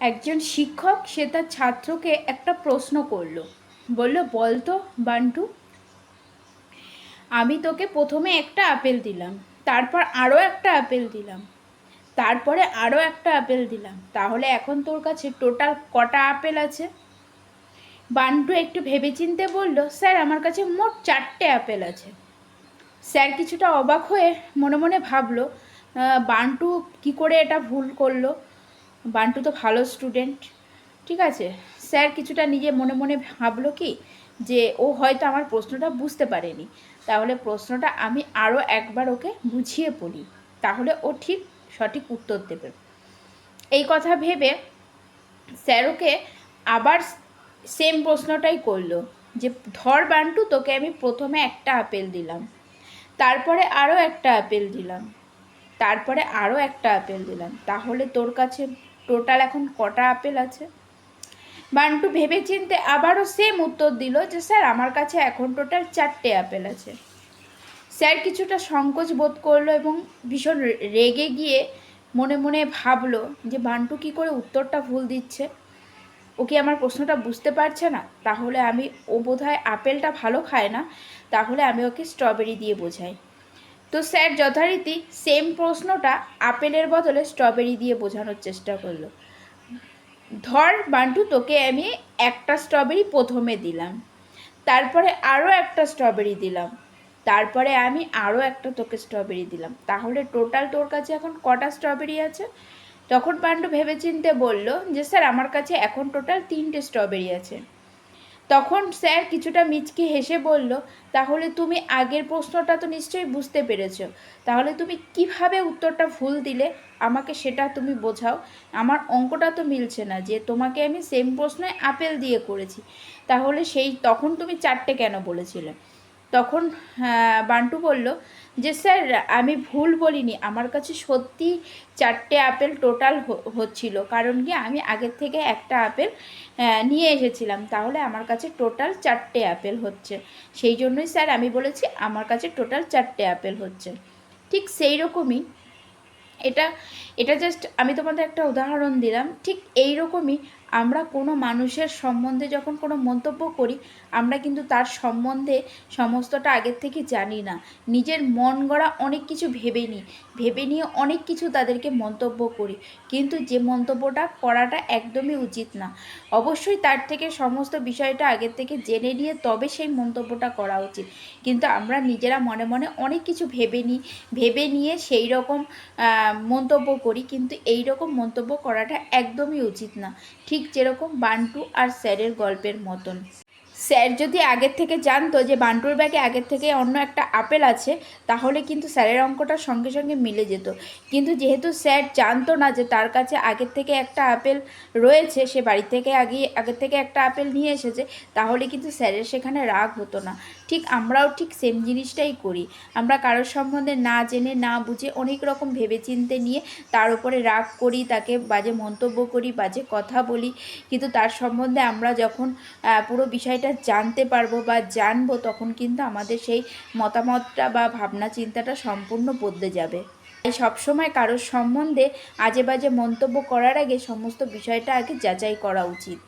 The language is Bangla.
একজন শিক্ষক সে তার ছাত্রকে একটা প্রশ্ন করল। বলল বলতো বান্টু। আমি তোকে প্রথমে একটা আপেল দিলাম, তারপর আরও একটা আপেল দিলাম, তারপরে আরও একটা আপেল দিলাম। তাহলে এখন তোর কাছে টোটাল কটা আপেল আছে? বান্টু একটু ভেবেচিন্তে বলল, স্যার, আমার কাছে মোট চারটে আপেল আছে। স্যার কিছুটা অবাক হয়ে মনে মনে ভাবলো বান্টু কি করে এটা ভুল করল? বান্টু তো ভালো স্টুডেন্ট ঠিক আছে? স্যার কিছুটা নিজে মনে মনে ভাবলো কি, যে ও হয়তো আমার প্রশ্নটা বুঝতে পারেনি। তাহলে প্রশ্নটা আমি আরও একবার ওকে বুঝিয়ে পড়ি তাহলে ও ঠিক সঠিক উত্তর দেবে। এই কথা ভেবে স্যার ওকে আবার সেম প্রশ্নটাই করল, যে ধর বান্টু, তোকে আমি প্রথমে একটা আপেল দিলাম, তারপরে আরও একটা আপেল দিলাম, তারপরে আরও একটা আপেল দিলাম, তাহলে তোর কাছে টোটাল এখন কটা আপেল আছে? বান্টু ভেবে চিনতে আবারও সেম উত্তর দিল যে, স্যার, আমার কাছে এখন টোটাল চারটে আপেল আছে। স্যার কিছুটা সংকোচ বোধ করল এবং ভীষণ রেগে গিয়ে মনে মনে ভাবলো যে, বান্টু কী করে উত্তরটা ভুল দিচ্ছে? ও কি আমার প্রশ্নটা বুঝতে পারছে না? তাহলে আমি, ও বোধহয় আপেলটা ভালো খায় না। তাহলে আমি ওকে স্ট্রবেরি দিয়ে বোঝাই। তো স্যার যথারীতি সেম প্রশ্নটা আপেলের বদলে স্ট্রবেরি দিয়ে বোঝানোর চেষ্টা করল। ধর বান্টু, তোকে আমি একটা স্ট্রবেরি প্রথমে দিলাম, তারপরে আরও একটা স্ট্রবেরি দিলাম, তারপরে আমি আরও একটা তোকে স্ট্রবেরি দিলাম। তাহলে টোটাল তোর কাছে এখন কটা স্ট্রবেরি আছে? তখন পাণ্ডু ভেবেচিন্তে বলল যে, স্যার, আমার কাছে এখন টোটাল তিনটে স্ট্রবেরি আছে। তখন স্যার কিছুটা মিচকি হেসে বলল, তাহলে তুমি আগের প্রশ্নটা তো নিশ্চয়ই বুঝতে পেরেছ। তাহলে তুমি কীভাবে উত্তরটা ভুল দিলে? আমাকে সেটা তুমি বোঝাও। আমার অঙ্কটা তো মিলছে না যে তোমাকে আমি সেম প্রশ্নে আপেল দিয়ে করেছি। তাহলে সেই, তখন তুমি চারটে কেন বলেছিলে? তখন বান্টু বলল, যে স্যার, আমি ভুল বলিনি। আমার কাছে সত্যি চারটে আপেল টোটাল হচ্ছিল। কারণ কি, আমি আগের থেকে একটা আপেল নিয়ে এসেছিলাম। তাহলে আমার কাছে টোটাল চারটে আপেল হচ্ছে। সেই জন্যই স্যার, আমি বলেছি, আমার কাছে টোটাল চারটে আপেল হচ্ছে। ঠিক সেই রকমই, এটা এটা জাস্ট আমি তোমাদের একটা উদাহরণ দিলাম। ঠিক এই রকমই আমরা কোনো মানুষের সম্বন্ধে যখন কোনো মন্তব্য করি, আমরা কিন্তু তার সম্বন্ধে সমস্তটা আগের থেকে জানি না। নিজের মন গড়া অনেক কিছু ভেবে নিই। ভেবে নিয়ে অনেক কিছু তাদেরকে মন্তব্য করি। কিন্তু যে মন্তব্যটা করাটা একদমই উচিত না। অবশ্যই তার থেকে সমস্ত বিষয়টা আগের থেকে জেনে নিয়ে তবে সেই মন্তব্যটা করা উচিত। কিন্তু আমরা নিজেরা মনে মনে অনেক কিছু ভেবে নিই। ভেবে নিয়ে সেই রকম মন্তব্য করি। কিন্তু এই রকম মন্তব্য করাটা একদমই উচিত না। ঠিক যেরকম বান্টু আর স্যারের গল্পের মতন। স্যার যদি আগের থেকে জানতো যে বান্টুর ব্যাগে আগের থেকে অন্য একটা আপেল আছে, তাহলে কিন্তু স্যারের অঙ্কটা সঙ্গে সঙ্গে মিলে যেত। কিন্তু যেহেতু স্যার জানতো না যে তার কাছে আগের থেকে একটা আপেল রয়েছে, সে বাড়ি থেকে আগে আগের থেকে একটা আপেল নিয়ে এসেছে, তাহলে কিন্তু স্যারের সেখানে রাগ হতো না। ঠিক আমরাও ঠিক সেম জিনিসটাই করি। আমরা কারোর সম্বন্ধে না জেনে, না বুঝে অনেক রকম ভেবেচিন্তে নিয়ে তার উপরে রাগ করি, তাকে বাজে মন্তব্য করি, বাজে কথা বলি। কিন্তু তার সম্বন্ধে আমরা যখন পুরো বিষয়টা জানতে পারব বা জানব, তখন কিন্তু আমাদের সেই মতামতটা বা ভাবনা চিন্তাটা সম্পূর্ণ বদলে যাবে। তাই সবসময় কারোর সম্বন্ধে আজে বাজে মন্তব্য করার আগে সমস্ত বিষয়টা আগে যাচাই করা উচিত।